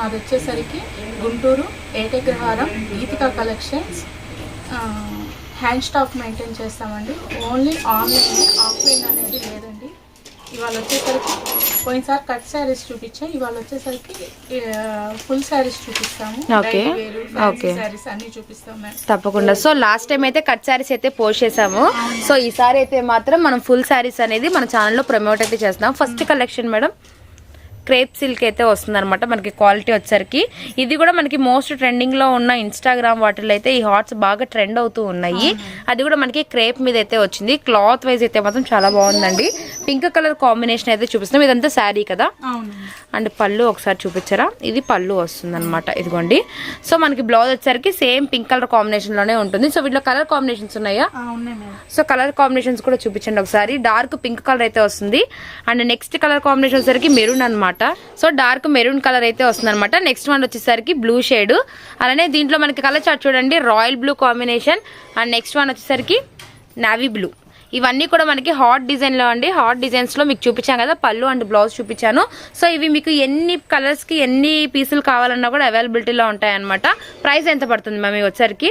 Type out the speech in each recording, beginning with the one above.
మాది వచ్చేసరికి Guntur Etagraharam Geetika collections. Hand stock maintain చేస్తామండి. ఓన్లీ ఆన్లైన్ ఆఫ్లైన్ అనేది లేదండి. ఇవాళ వచ్చేసరికి పోయినసారి కట్ శారీస్ చూపించాం ఇవాళ వచ్చేసరికి ఫుల్ శారీస్ చూపిస్తాము. Okay. Okay. శారీస్ అన్ని చూపిస్తాం తప్పకుండా. సో లాస్ట్ టైం అయితే కట్ శారీస్ అయితే పోస్ట్ చేసాము సో ఈసారి అయితే మాత్రం మనం ఫుల్ శారీస్ అనేది మన ఛానల్లో ప్రమోట్ అయితే చేస్తున్నాం. First collection madam? Crepe silk అయితే వస్తుందన్నమాట మనకి క్వాలిటీ వచ్చరికి ఇది కూడా మనకి మోస్ట్ ట్రెండింగ్లో ఉన్న ఇన్స్టాగ్రామ్ వాటిలో అయితే ఈ హాట్స్ బాగా ట్రెండ్ అవుతూ ఉన్నాయి. అది కూడా మనకి క్రేప్ మీద అయితే వచ్చింది. క్లాత్ వైజ్ అయితే మాత్రం చాలా బాగుందండి. పింక్ కలర్ కాంబినేషన్ అయితే చూపిస్తున్నాం. ఇదంతా శారీ కదా? అండ్ పళ్ళు ఒకసారి చూపించరా? ఇది పళ్ళు వస్తుంది అనమాట ఇదిగోండి. సో మనకి బ్లౌజ్ వచ్చేసరికి సేమ్ పింక్ కలర్ కాంబినేషన్లోనే ఉంటుంది. సో వీటిలో కలర్ కాంబినేషన్స్ ఉన్నాయా? సో కలర్ కాంబినేషన్స్ కూడా చూపించండి ఒకసారి. డార్క్ పింక్ కలర్ అయితే వస్తుంది. అండ్ నెక్స్ట్ కలర్ కాంబినేషన్ వచ్చేసరికి మెరూన్ అన్నమాట. సో డార్క్ మెరూన్ కలర్ అయితే వస్తుంది అనమాట నెక్స్ట్ వన్ వచ్చేసరికి బ్లూ షేడ్. అలానే దీంట్లో మనకి కలర్ చార్ట్ చూడండి. Royal blue combination. And next one వచ్చేసరికి నావీ బ్లూ. ఇవన్నీ కూడా మనకి హాట్ డిజైన్లో అండి. హాట్ డిజైన్స్లో మీకు చూపించాను కదా పళ్ళు అండ్ బ్లౌజ్ చూపించాను. సో ఇవి మీకు ఎన్ని కలర్స్కి ఎన్ని పీసులు కావాలన్నా కూడా అవైలబిలిటీలో ఉంటాయి అనమాట ప్రైస్ ఎంత పడుతుంది మ్యామ్ ఇవి వచ్చేసరికి?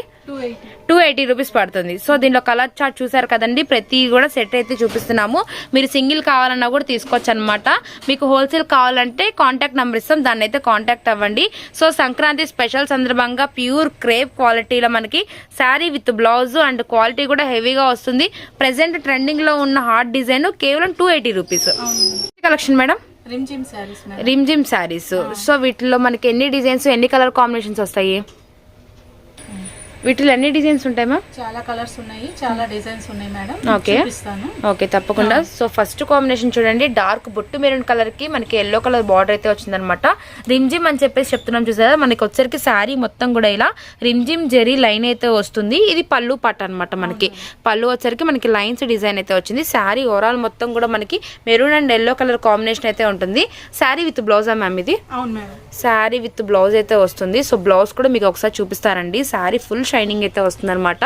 Two eighty. రూపీస్ పడుతుంది. సో దీనిలో కలర్ చార్ట్ చూసారు కదండి ప్రతి కూడా సెట్ అయితే చూపిస్తున్నాము. మీరు సింగిల్ కావాలన్నా కూడా తీసుకోవచ్చు అనమాట మీకు హోల్సేల్ కావాలంటే కాంటాక్ట్ నెంబర్ ఇస్తాం దాన్ని అయితే కాంటాక్ట్ అవ్వండి. సో సంక్రాంతి స్పెషల్ సందర్భంగా ప్యూర్ క్రేప్ క్వాలిటీలో మనకి saree with blouse and quality కూడా హెవీగా వస్తుంది. ప్రెసెంట్ ట్రెండింగ్లో ఉన్న హార్ట్ డిజైన్ కేవలం two eighty rupees collection madam Rimjhim sarees madam Rimjhim sarees. So వీటిలో మనకి ఎన్ని డిజైన్స్ ఎన్ని కలర్ కాంబినేషన్స్ వస్తాయి? వీటిలో ఎన్ని డిజైన్స్ ఉంటాయి మ్యామ్? చాలా కలర్స్ ఉన్నాయి. చాలా డిజైన్స్ ఉన్నాయి మేడం. ఓకే. ఓకే తప్పకుండా. సో ఫస్ట్ కాంబినేషన్ చూడండి. డార్క్ బొట్టు మెరూన్ కలర్కి మనకి ఎల్లో కలర్ బార్డర్ అయితే వచ్చిందనమాట రిమ్జిమ్ అని చెప్పేసి చెప్తున్నాం చూసారా? మనకి వచ్చరికి శారీ మొత్తం కూడా ఇలా రిమ్జిమ్ జెరీ లైన్ అయితే వస్తుంది. ఇది పళ్ళు పట్ట అనమాట మనకి. పళ్ళు వచ్చరికి మనకి లైన్స్ డిజైన్ అయితే వచ్చింది. శారీ ఓవరాల్ మొత్తం కూడా మనకి maroon and yellow colour combination అయితే ఉంటుంది. శారీ విత్ బ్లౌజా మ్యామ్ ఇది? అవును మేడం. శారీ విత్ బ్లౌజ్ అయితే వస్తుంది. సో బ్లౌజ్ కూడా మీకు ఒకసారి చూపిస్తారండి శారీ ఫుల్ షైనింగ్ అయితే వస్తుంది అనమాట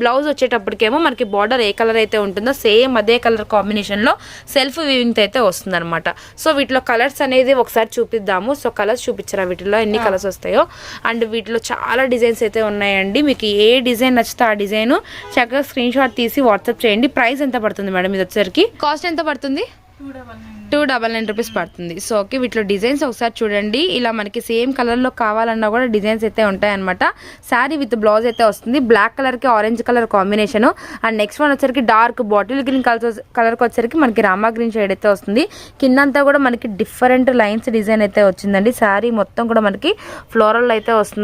బ్లౌజ్ వచ్చేటప్పటికేమో మనకి బార్డర్ ఏ కలర్ అయితే ఉంటుందో సేమ్ అదే కలర్ కాంబినేషన్లో సెల్ఫ్ వీవింగ్ అయితే వస్తుంది అనమాట సో వీటిలో కలర్స్ అనేది ఒకసారి చూపిద్దాము. సో కలర్స్ చూపించరా వీటిలో? ఎన్ని కలర్స్ వస్తాయో? అండ్ వీటిలో చాలా డిజైన్స్ అయితే ఉన్నాయండి. మీకు ఏ డిజైన్ నచ్చితే ఆ డిజైన్ చక్కగా స్క్రీన్ షాట్ తీసి వాట్సాప్ చేయండి. ప్రైస్ ఎంత పడుతుంది మేడం ఇది వచ్చేసరికి? కాస్ట్ ఎంత పడుతుంది? టూ డబల్ నైన్ రూపీస్ పడుతుంది. సో ఓకే వీటిలో డిజైన్స్ ఒకసారి చూడండి. ఇలా మనకి సేమ్ కలర్లో కావాలన్నా కూడా డిజైన్స్ అయితే ఉంటాయి అనమాట శారీ విత్ బ్లౌజ్ అయితే వస్తుంది. బ్లాక్ కలర్కి orange colour combination. And next one వచ్చరికి డార్క్ బాటిల్ గ్రీన్ కలర్ కలర్కి వచ్చరికి మనకి రామా గ్రీన్ షేడ్ అయితే వస్తుంది. కిందంతా కూడా మనకి డిఫరెంట్ లైన్స్ డిజైన్ అయితే వచ్చిందండి. శారీ మొత్తం కూడా మనకి ఫ్లోరల్ అయితే వస్తుంది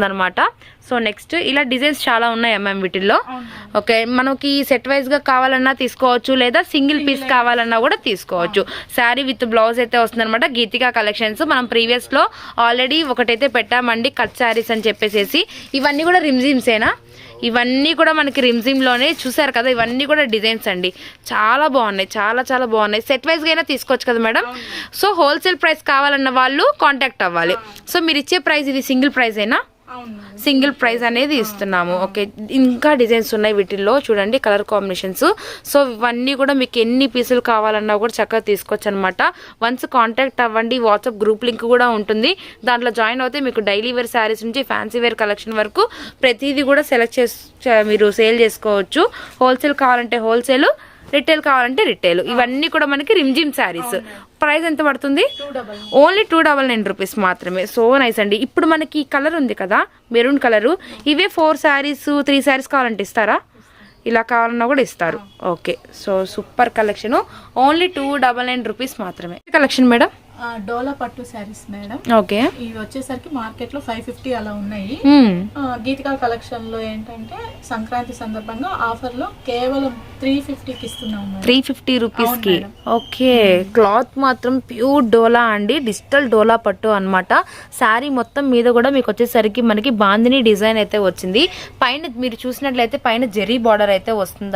సో నెక్స్ట్ ఇలా డిజైన్స్ చాలా ఉన్నాయి మ్యామ్ వీటిల్లో. ఓకే మనకి సెట్ వైజ్గా కావాలన్నా తీసుకోవచ్చు. లేదా సింగిల్ పీస్ కావాలన్నా కూడా తీసుకోవచ్చు. శారీ విత్ బ్లౌజ్ అయితే వస్తుంది అనమాట గీతికా కలెక్షన్స్. మనం ప్రీవియస్లో ఆల్రెడీ ఒకటైతే పెట్టామండి కట్ శారీస్ అని చెప్పేసి ఇవన్నీ కూడా రిమ్జిమ్సేనా ఇవన్నీ కూడా మనకి రిమ్జిమ్లోనే చూసారు కదా ఇవన్నీ కూడా డిజైన్స్ అండి. చాలా బాగున్నాయి చాలా చాలా బాగున్నాయి. సెట్ వైజ్గా అయినా తీసుకోవచ్చు కదా మేడం? సో హోల్సేల్ ప్రైస్ కావాలన్న వాళ్ళు కాంటాక్ట్ అవ్వాలి. సో మీరు ఇచ్చే ప్రైస్ ఇది సింగిల్ ప్రైస్ అయినా సింగిల్ ప్రైస్ అనేది ఇస్తున్నాము. ఓకే ఇంకా డిజైన్స్ ఉన్నాయి వీటిల్లో. చూడండి కలర్ కాంబినేషన్స్. సో ఇవన్నీ కూడా మీకు ఎన్ని పీసులు కావాలన్నా కూడా చక్కగా తీసుకోవచ్చు అనమాట వన్స్ కాంటాక్ట్ అవ్వండి వాట్సాప్ గ్రూప్ లింక్ కూడా ఉంటుంది. దాంట్లో జాయిన్ అవుతే మీకు డైలీ వేర్ శారీస్ నుంచి ఫ్యాన్సీ వేర్ కలెక్షన్ వరకు ప్రతిదీ కూడా సెలెక్ట్ చేసి మీరు సేల్ చేసుకోవచ్చు. హోల్సేల్ కావాలంటే హోల్సేల్ రిటైల్ కావాలంటే రిటైల్. ఇవన్నీ కూడా మనకి రిమ్జిమ్ శారీస్. ప్రైస్ ఎంత పడుతుంది? Only two double nine rupees మాత్రమే. సో నైస్ అండి. ఇప్పుడు మనకి కలర్ ఉంది కదా మెరూన్ కలర్. ఇవే ఫోర్ శారీస్ త్రీ శారీస్ కావాలంటే ఇస్తారా? ఇలా కావాలన్నా కూడా ఇస్తారు. Okay so super collection only two double nine rupees మాత్రమే. కలెక్షన్ మేడం డోలా పట్టు శారీస్ మేడం. ఓకే. ఇవి వచ్చేసరికి మార్కెట్లో ఫైవ్ ఫిఫ్టీ అలా ఉన్నాయి. గీతికా కలెక్షన్లో ఏంటంటే సంక్రాంతి సందర్భంగా ఆఫర్లో కేవలం త్రీ ఫిఫ్టీకి ఇస్తున్నాం. త్రీ ఫిఫ్టీ రూపీస్కి. ఓకే. క్లాత్ మాత్రం ప్యూర్ డోలా అండి. డిజిటల్ డోలా పట్టు అన్నమాట. శారీ మొత్తం మీద కూడా మీకు వచ్చేసరికి మనకి బాందిని డిజైన్ అయితే వచ్చింది. పైన మీరు చూసినట్లయితే పైన జెరీ బార్డర్ అయితే వస్తుంది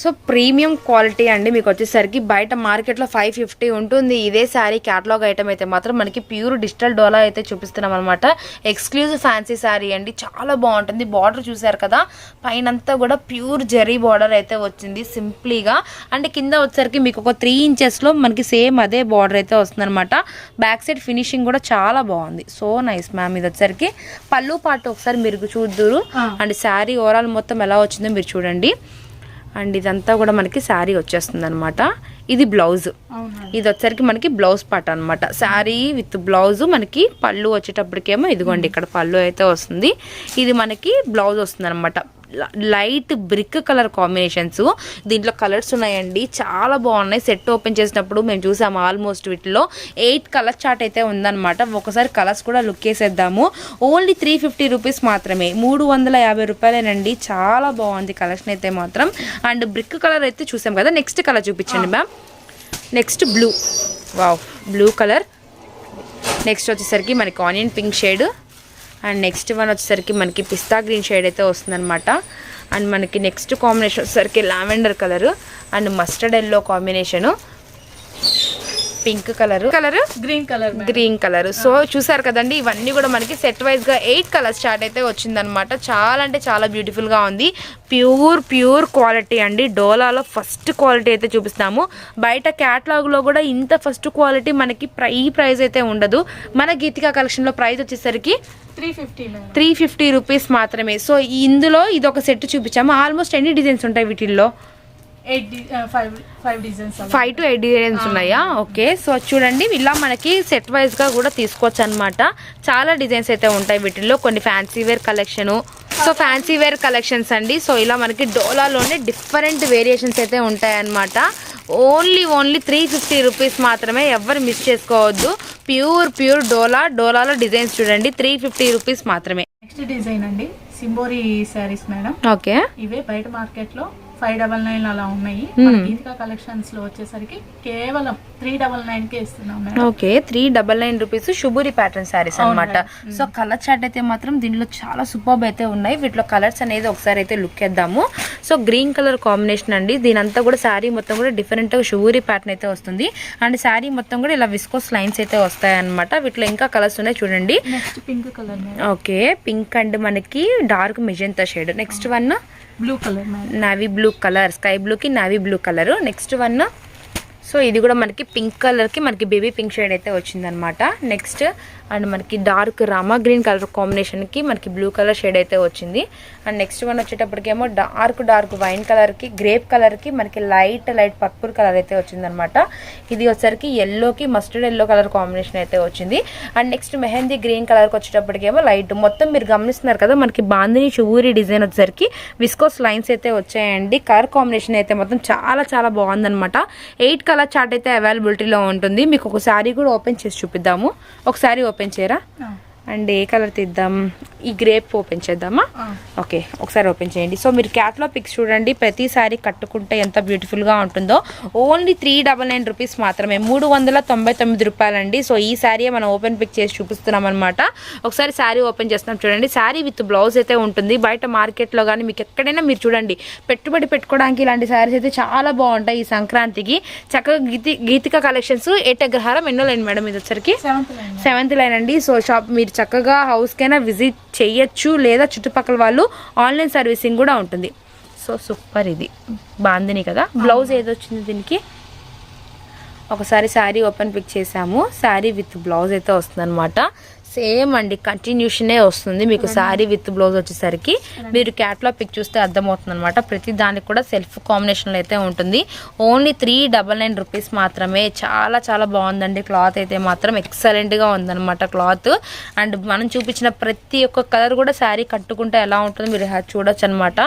సో ప్రీమియం క్వాలిటీ అండి మీకు వచ్చేసరికి బయట మార్కెట్లో ఫైవ్ ఫిఫ్టీ ఉంటుంది. ఇదే శారీ క్యాటలాగ్ ఐటమ్ అయితే మాత్రం మనకి ప్యూర్ డిజిటల్ డోలా అయితే చూపిస్తున్నాం అనమాట ఎక్స్క్లూజివ్ ఫ్యాన్సీ శారీ అండి. చాలా బాగుంటుంది. బార్డర్ చూసారు కదా? పైనంతా కూడా ప్యూర్ జెరీ బార్డర్ అయితే వచ్చింది సింప్లీగా అంటే కింద వచ్చేసరికి మీకు ఒక త్రీ ఇంచెస్లో మనకి సేమ్ అదే బార్డర్ అయితే వస్తుంది అనమాట బ్యాక్ సైడ్ ఫినిషింగ్ కూడా చాలా బాగుంది. సో నైస్ మ్యామ్ ఇది వచ్చేసరికి. పళ్ళు పాటు ఒకసారి మీరు చూద్దురు. అండ్ శారీ ఓవరాల్ మొత్తం ఎలా వచ్చిందో మీరు చూడండి. అండ్ ఇదంతా కూడా మనకి శారీ వచ్చేస్తుంది అనమాట ఇది బ్లౌజ్. ఇది వచ్చరికి మనకి బ్లౌజ్ పాట అనమాట శారీ విత్ బ్లౌజ్ మనకి పళ్ళు వచ్చేటప్పటికేమో ఇదిగోండి ఇక్కడ పళ్ళు అయితే వస్తుంది. ఇది మనకి బ్లౌజ్ వస్తుంది అనమాట లైట్ బ్రిక్ కలర్ కాంబినేషన్స్. దీంట్లో కలర్స్ ఉన్నాయండి. చాలా బాగున్నాయి. సెట్ ఓపెన్ చేసినప్పుడు మేము చూసాము ఆల్మోస్ట్ వీటిలో. ఎయిట్ కలర్ చార్ట్ అయితే ఉందన్నమాట. ఒకసారి కలర్స్ కూడా లుక్ వేసేద్దాము ఓన్లీ త్రీ ఫిఫ్టీ రూపీస్ మాత్రమే. మూడు వందల యాభై రూపాయలేనండి. చాలా బాగుంది కలెక్షన్ అయితే మాత్రం. అండ్ బ్రిక్ కలర్ అయితే చూసాం కదా. నెక్స్ట్ కలర్ చూపించండి ma'am. Next blue. Wow. Blue colour. Next వచ్చేసరికి మనకి onion pink shade. And next one వచ్చేసరికి మనకి పిస్తా గ్రీన్ షేడ్ అయితే వస్తుందన్నమాట. అండ్ మనకి నెక్స్ట్ కాంబినేషన్ వచ్చేసరికి lavender colour and mustard yellow combination pink colour. Colour? Green colour green colour. So చూసారు కదండి ఇవన్నీ కూడా మనకి సెట్ వైజ్గా ఎయిట్ కలర్ స్టార్ట్ అయితే వచ్చిందనమాట చాలా అంటే చాలా బ్యూటిఫుల్గా ఉంది. ప్యూర్ ప్యూర్ క్వాలిటీ అండి. డోలాలో ఫస్ట్ క్వాలిటీ అయితే చూపిస్తాము. బయట క్యాటలాగ్లో కూడా ఇంత ఫస్ట్ క్వాలిటీ మనకి ప్ర- ఈ ప్రైస్ అయితే ఉండదు. మన గీతికా కలెక్షన్లో ప్రైస్ వచ్చేసరికి three fifty madam three fifty rupees మాత్రమే. సో ఇందులో ఇది ఒక సెట్ చూపించాము. ఆల్మోస్ట్ ఎన్ని డిజైన్స్ ఉంటాయి వీటిల్లో? ఫైవ్ టు ఎయిట్ డిజైన్స్ ఉన్నాయా? ఓకే సో చూడండి ఇలా మనకి సెట్ వైజ్గా కూడా తీసుకోవచ్చు అనమాట చాలా డిజైన్స్ అయితే ఉంటాయి వీటిల్లో. కొన్ని fancy wear collection so fancy wear collections అండి. సో ఇలా మనకి డోలాలోనే డిఫరెంట్ వేరియేషన్స్ అయితే ఉంటాయి అన్నమాట. Only only three fifty rupees మాత్రమే ఎవరు మిస్ చేసుకోవద్దు. ప్యూర్ ప్యూర్ డోలా డోలాలో డిజైన్స్ చూడండి. త్రీ ఫిఫ్టీ రూపీస్ మాత్రమే. నెక్స్ట్ డిజైన్ అండి. సింబోరి శారీస్ మేడం ఓకే ఇవే బయట మార్కెట్లో ఫైవ్ డబల్ నైన్ అలా ఉన్నాయి. గీతికా కలెక్షన్స్లో వచ్చేసరికి కేవలం త్రీ డబల్ నైన్ కే ఇస్తున్నాం okay three double nine rupees శుభూరి pattern sarees అవును అనమాట. సో కలర్ చార్ట్ అయితే మాత్రం దీనిలో చాలా సూపర్బ్ అయితే ఉన్నాయి. వీటిలో కలర్స్ అనేది ఒకసారి అయితే లుక్ వేద్దాము సో గ్రీన్ కలర్ కాంబినేషన్ అండి. దీని అంతా కూడా శారీ మొత్తం కూడా డిఫరెంట్ శుభూరి ప్యాటర్న్ అయితే వస్తుంది. అండ్ శారీ మొత్తం కూడా ఇలా విస్కోస్ లైన్స్ అయితే వస్తాయి అనమాట వీటిలో ఇంకా కలర్స్ ఉన్నాయి చూడండి. Pink colour okay pink and మనకి dark magenta shade next one blue colour navy blue colour sky బ్లూకి navy blue colour next one so ఇది కూడా మనకి పింక్ కలర్కి మనకి బేబీ పింక్ షేడ్ అయితే వచ్చిందనమాట నెక్స్ట్ అండ్ మనకి డార్క్ రామా గ్రీన్ కలర్ కాంబినేషన్కి మనకి బ్లూ కలర్ షేడ్ అయితే వచ్చింది. అండ్ నెక్స్ట్ వన్ వచ్చేటప్పటికేమో డార్క్ డార్క్ వైన్ కలర్కి గ్రేప్ కలర్కి మనకి లైట్ లైట్ పర్పుల్ కలర్ అయితే వచ్చిందనమాట ఇది వచ్చరికి ఎల్లోకి మస్టర్డ్ ఎల్లో కలర్ కాంబినేషన్ అయితే వచ్చింది. అండ్ నెక్స్ట్ మెహందీ గ్రీన్ కలర్కి వచ్చేటప్పటికేమో లైట్. మొత్తం మీరు గమనిస్తున్నారు కదా మనకి బాందిని చువూరి డిజైన్ వచ్చేసరికి విస్కోస్ లైన్స్ అయితే వచ్చాయండి. కలర్ కాంబినేషన్ అయితే మొత్తం చాలా చాలా బాగుందనమాట ఎయిట్ కలర్ చార్ట్ అయితే అవైలబిలిటీలో ఉంటుంది. మీకు ఒక శారీ కూడా ఓపెన్ చేసి చూపిద్దాము. ఒక శారీ ఓపెన్ చేయరా? అండ్ ఏ కలర్ తీద్దాం? ఈ గ్రేప్ ఓపెన్ చేద్దామా? ఓకే ఒకసారి ఓపెన్ చేయండి. సో మీరు క్యాట్లో పిక్స్ చూడండి. ప్రతిసారి కట్టుకుంటే ఎంత బ్యూటిఫుల్గా ఉంటుందో. Only three double nine rupees మాత్రమే. మూడు వందల తొంభై తొమ్మిది రూపాయలండి. సో ఈ శారీ మనం ఓపెన్ పిక్ చేసి చూపిస్తున్నాం అనమాట ఒకసారి శారీ ఓపెన్ చేస్తున్నాం చూడండి. శారీ విత్ బ్లౌజ్ అయితే ఉంటుంది. బయట మార్కెట్లో కానీ మీకు ఎక్కడైనా మీరు చూడండి. పెట్టుబడి పెట్టుకోవడానికి ఇలాంటి శారీస్ అయితే చాలా బాగుంటాయి ఈ సంక్రాంతికి. చక్కగా గీతి గీతిక కలెక్షన్స్ ఏటగ్రహారం ఎన్నో లేండి మేడం ఇది వచ్చరికి లైన్ సెవెంత్ లైన్ అండి. సో షాప్ మీరు చక్కగా హౌస్కైనా విజిట్ చేయొచ్చు లేదా చుట్టుపక్కల వాళ్ళు ఆన్లైన్ సర్వీసింగ్ కూడా ఉంటుంది. సో సూపర్ ఇది. బాందిని కదా. బ్లౌజ్ ఏది వచ్చింది దీనికి? ఒకసారి శారీ ఓపెన్ పిక్ చేసాము శారీ విత్ బ్లౌజ్ అయితే వస్తుంది సేమ్ అండి కంటిన్యూషనే వస్తుంది. మీకు శారీ విత్ బ్లౌజ్ వచ్చేసరికి మీరు క్యాట్లో పిక్ చూస్తే అర్థమవుతుంది అనమాట ప్రతి దానికి కూడా సెల్ఫ్ కాంబినేషన్లో అయితే ఉంటుంది. Only three double nine rupees మాత్రమే. చాలా చాలా బాగుందండి. క్లాత్ అయితే మాత్రం ఎక్సలెంట్గా ఉందన్నమాట క్లాత్ అండ్ మనం చూపించిన ప్రతి ఒక్క కలర్ కూడా శారీ కట్టుకుంటే ఎలా ఉంటుందో మీరు చూడొచ్చు అనమాట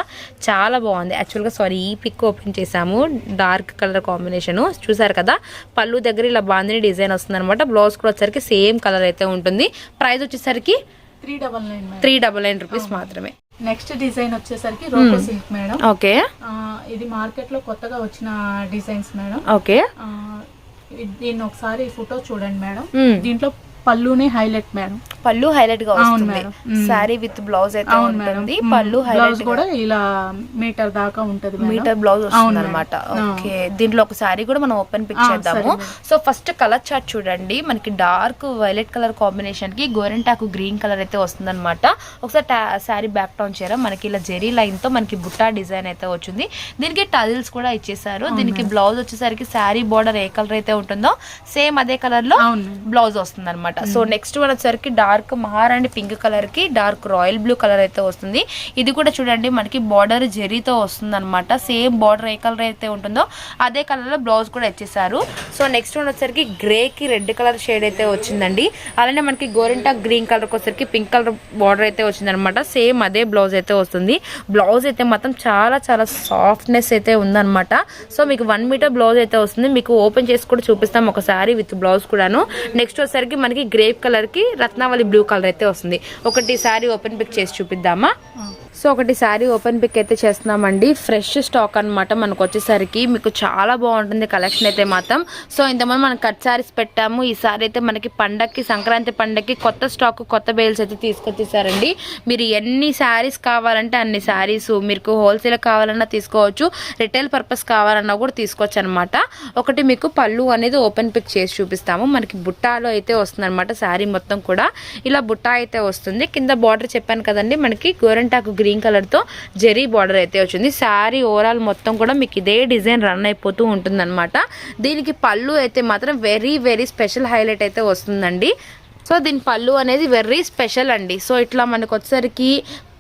చాలా బాగుంది. యాక్చువల్గా సారీ ఈ పిక్ ఓపెన్ చేసాము డార్క్ కలర్ కాంబినేషన్ చూసారు కదా? పళ్ళు దగ్గర ఇలా బాందిని డిజైన్ వస్తుంది అనమాట బ్లౌజ్ కూడా వచ్చేసరికి సేమ్ కలర్ అయితే ఉంటుంది. ప్రైస్ వచ్చేసరికి three double nine three double nine rupees మాత్రమే. నెక్స్ట్ డిజైన్ వచ్చేసరికి రోకో సిల్క్ మేడం. ఓకే. ఇది మార్కెట్లో కొత్తగా వచ్చిన డిజైన్స్ మేడం. ఓకే. దీన్ని ఒకసారి ఫోటో చూడండి మేడం. మ్మ్. దీంట్లో పళ్ళునే హైలైట్ మేడం. పళ్ళు హైలైట్గా అవును వస్తుంది. శారీ విత్ బ్లౌజ్ అయితే అవును మేడం. ఉంటుంది. పళ్ళు హైలైట్ కూడా ఇలా మీటర్ దాకా ఉంటది. మీటర్ బ్లౌజ్ వస్తుంది. అనమాట. ఓకే. దీంట్లో ఒక శారీ కూడా మనం ఓపెన్ పిక్ చేద్దాము. సరే. సో ఫస్ట్ కలర్ చార్ట్ చూడండి. మనకి డార్క్ వైలెట్ కలర్ కాంబినేషన్కి గోరెంటాకు గ్రీన్ కలర్ అయితే వస్తుంది అనమాట ఒకసారి శారీ బ్యాక్ టౌన్ చేయరా? మనకి ఇలా జెరీ లైన్తో మనకి బుట్టా డిజైన్ అయితే వచ్చింది. దీనికి టజిల్స్ కూడా ఇచ్చేసారు దీనికి బ్లౌజ్ వచ్చేసరికి శారీ బార్డర్ ఏ కలర్ అయితే ఉంటుందో సేమ్ అదే కలర్లో. బ్లౌజ్ వస్తుంది అనమాట సో నెక్స్ట్ వన్ వచ్చేసరికి డార్క్ మహారాణి పింక్ కలర్కి డార్క్ రాయల్ బ్లూ కలర్ అయితే వస్తుంది. ఇది కూడా చూడండి మనకి బార్డర్ జెరీతో వస్తుంది అనమాట సేమ్ బార్డర్ ఏ కలర్ అయితే ఉంటుందో అదే కలర్లో బ్లౌజ్ కూడా ఇచ్చేసారు సో నెక్స్ట్ వన్ వచ్చేసరికి గ్రే కి రెడ్ కలర్ షేడ్ అయితే వచ్చిందండి. అలానే మనకి గోరింటా గ్రీన్ కలర్ వచ్చేసరికి పింక్ కలర్ బార్డర్ అయితే వచ్చింది అనమాట సేమ్ అదే బ్లౌజ్ అయితే వస్తుంది. బ్లౌజ్ అయితే మాత్రం చాలా చాలా సాఫ్ట్నెస్ అయితే ఉందన్నమాట. సో మీకు వన్ మీటర్ బ్లౌజ్ అయితే వస్తుంది. మీకు ఓపెన్ చేసి కూడా చూపిస్తాం ఒకసారి విత్ బ్లౌజ్ కూడాను. నెక్స్ట్ వచ్చేసరికి మనకి గ్రేప్ కలర్కి రత్నావళి బ్లూ కలర్ అయితే వస్తుంది. ఒకటి శారీ ఓపెన్ పిక్ చేసి చూపిద్దామా? సో ఒకటి శారీ ఓపెన్ పిక్ అయితే చేస్తున్నామండి. ఫ్రెష్ స్టాక్ అన్నమాట మనకు వచ్చేసరికి. మీకు చాలా బాగుంటుంది కలెక్షన్ అయితే మాత్రం. సో ఇంతమంది మనం కట్ శారీస్ పెట్టాము. ఈ సారీ అయితే మనకి పండక్కి సంక్రాంతి పండక్కి కొత్త స్టాక్ కొత్త బేల్స్ అయితే తీసుకొచ్చేసారండి. మీరు ఎన్ని శారీస్ కావాలంటే అన్ని శారీస్ మీకు హోల్సేల్ కావాలన్నా తీసుకోవచ్చు. రిటైల్ పర్పస్ కావాలన్నా కూడా తీసుకోవచ్చు అనమాట ఒకటి మీకు పళ్ళు అనేది ఓపెన్ పిక్ చేసి చూపిస్తాము. మనకి బుట్టాలో అయితే వస్తుంది అనమాట శారీ మొత్తం కూడా. ఇలా బుట్ట అయితే వస్తుంది. కింద బార్డర్ చెప్పాను కదండి మనకి గోరెంటాకు గ్రీన్ కలర్తో జెరీ బార్డర్ అయితే వచ్చింది. శారీ ఓవరాల్ మొత్తం కూడా మీకు ఇదే డిజైన్ రన్ అయిపోతూ ఉంటుంది దీనికి పళ్ళు అయితే మాత్రం వెరీ వెరీ స్పెషల్ హైలైట్ అయితే వస్తుందండి. సో దీని పళ్ళు అనేది వెరీ స్పెషల్ అండి. సో ఇట్లా మనకు వచ్చేసరికి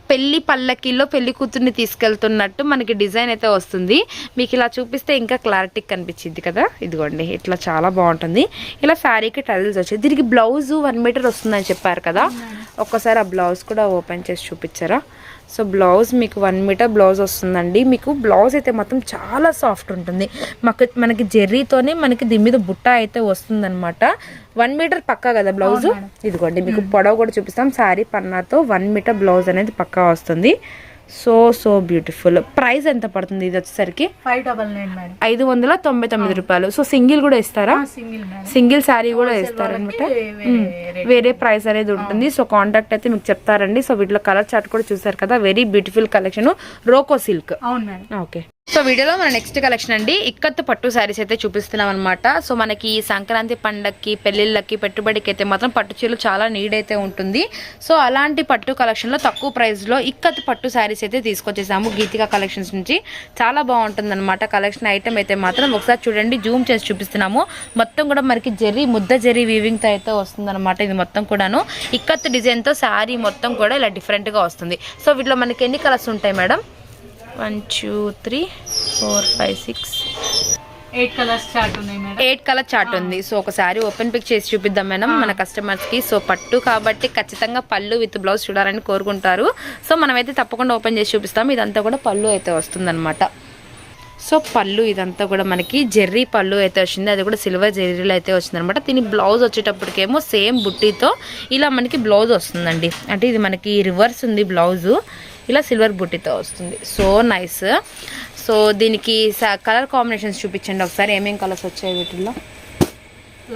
పెళ్ళి పల్లకిలో పెళ్ళి కూతుర్ని తీసుకెళ్తున్నట్టు మనకి డిజైన్ అయితే వస్తుంది. మీకు ఇలా చూపిస్తే ఇంకా క్లారిటీ కనిపించింది కదా? ఇదిగోండి ఇట్లా చాలా బాగుంటుంది. ఇలా శారీకి టైల్స్ వచ్చాయి. దీనికి బ్లౌజ్ వన్ మీటర్ వస్తుందని చెప్పారు కదా? ఒక్కసారి ఆ బ్లౌజ్ కూడా ఓపెన్ చేసి చూపించారా? సో బ్లౌజ్ మీకు వన్ మీటర్ బ్లౌజ్ వస్తుందండి. మీకు బ్లౌజ్ అయితే మాత్రం చాలా సాఫ్ట్ ఉంటుంది. మాకు మనకి జెర్రీతోనే మనకి దీని మీద బుట్ట అయితే వస్తుందన్నమాట. వన్ మీటర్ పక్కా కదా బ్లౌజ్? ఇదిగోండి మీకు పొడవు కూడా చూపిస్తాం. శారీ పన్నాతో వన్ మీటర్ బ్లౌజ్ అనేది పక్కా వస్తుంది. So so beautiful. ప్రైస్ ఎంత పడుతుంది ఇది వచ్చేసరికి? Five double nine madam. ఐదు వందల తొంభై తొమ్మిది రూపాయలు. సో సింగిల్ కూడా ఇస్తారా? Single madam. సింగిల్ శారీ కూడా ఇస్తారనమాట వేరే వేరే ప్రైస్ అనేది ఉంటుంది. సో కాంటాక్ట్ అయితే మీకు చెప్తారండి. సో వీటిలో కలర్ చార్ట్ కూడా చూసారు కదా? Very beautiful collection. Roko silk. అవును మేడం. ఓకే. సో వీడియోలో మన నెక్స్ట్ కలెక్షన్ అండి ఇక్కత్ పట్టు శారీస్ అయితే చూపిస్తున్నాం అనమాట సో మనకి ఈ సంక్రాంతి పండక్కి పెళ్ళిళ్ళకి పెట్టుబడికి అయితే మాత్రం పట్టు చీరలు చాలా నీడ్ అయితే ఉంటుంది. సో అలాంటి పట్టు కలెక్షన్లో తక్కువ ప్రైస్లో ఇక్కత్ పట్టు శారీస్ అయితే తీసుకొచ్చేసాము గీతిక కలెక్షన్స్ నుంచి. చాలా బాగుంటుంది అనమాట కలెక్షన్ ఐటమ్ అయితే మాత్రం. ఒకసారి చూడండి జూమ్ చేసి చూపిస్తున్నాము. మొత్తం కూడా మనకి జెర్రీ ముద్ద జెర్రీ వీవింగ్తో అయితే వస్తుందన్నమాట ఇది మొత్తం కూడాను. ఇక్కత్ డిజైన్తో శారీ మొత్తం కూడా ఇలా డిఫరెంట్గా వస్తుంది. సో వీటిలో మనకి ఎన్ని కలర్స్ ఉంటాయి madam? One two three four five six. Eight colours chart ఉన్నాయి మేడం ఎయిట్ కలర్ చార్ట్ ఉంది. సో ఒకసారి ఓపెన్ పిక్ చేసి చూపిద్దాం మేడం మన కస్టమర్స్కి. సో పట్టు కాబట్టి ఖచ్చితంగా పళ్ళు విత్ బ్లౌజ్ చూడాలని కోరుకుంటారు. సో మనమైతే తప్పకుండా ఓపెన్ చేసి చూపిస్తాం. ఇదంతా కూడా పళ్ళు అయితే వస్తుందన్నమాట. సో పళ్ళు ఇదంతా కూడా మనకి జెర్రీ పళ్ళు అయితే వచ్చింది. అది కూడా సిల్వర్ జెర్రీలో అయితే వచ్చింది అనమాట దీని బ్లౌజ్ వచ్చేటప్పటికేమో సేమ్ బుట్టితో ఇలా మనకి బ్లౌజ్ వస్తుందండి. అంటే ఇది మనకి రివర్స్ ఉంది బ్లౌజు ఇలా సిల్వర్ బుట్టితో వస్తుంది. సో నైస్ సో దీనికి కలర్ కాంబినేషన్స్ చూపించండి ఒకసారి. ఏమేం కలర్స్ వచ్చాయి వీటిల్లో?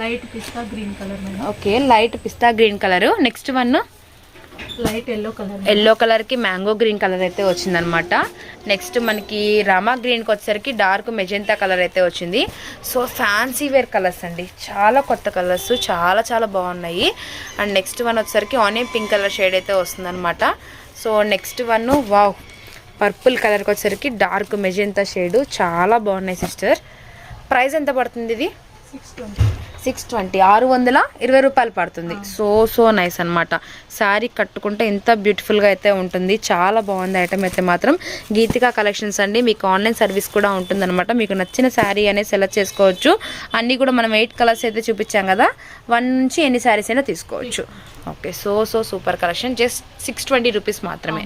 Light pista green colour okay light pista green colour next one light yellow colour yellow కలర్కి మ్యాంగో గ్రీన్ కలర్ అయితే వచ్చిందనమాట నెక్స్ట్ మనకి రామా గ్రీన్కి వచ్చేసరికి డార్క్ మెజెంతా కలర్ అయితే వచ్చింది. సో ఫ్యాన్సీ వేర్ కలర్స్ అండి. చాలా కొత్త కలర్స్ చాలా చాలా బాగున్నాయి. అండ్ నెక్స్ట్ వన్ వచ్చేసరికి ఆనియన్ పింక్ కలర్ షేడ్ అయితే వస్తుందన్నమాట. So next one wow purple కలర్కి వచ్చేసరికి డార్క్ మెజెంతా షేడ్ చాలా బాగున్నాయి సిస్టర్ ప్రైస్ ఎంత పడుతుంది ఇది? సిక్స్ ట్వంటీ సిక్స్ ట్వంటీ ఆరు వందల ఇరవై రూపాయలు పడుతుంది. సో సో నైస్ అనమాట శారీ కట్టుకుంటే ఎంత బ్యూటిఫుల్గా అయితే ఉంటుంది. చాలా బాగుంది ఐటమ్ అయితే మాత్రం. గీతికా కలెక్షన్స్ అండి. మీకు ఆన్లైన్ సర్వీస్ కూడా ఉంటుందన్నమాట. మీకు నచ్చిన శారీ అనేది సెలెక్ట్ చేసుకోవచ్చు. అన్నీ కూడా మనం ఎయిట్ కలర్స్ అయితే చూపించాం కదా. వన్ నుంచి ఎన్ని శారీస్ అయినా తీసుకోవచ్చు. Okay so so super collection just six twenty rupees మాత్రమే.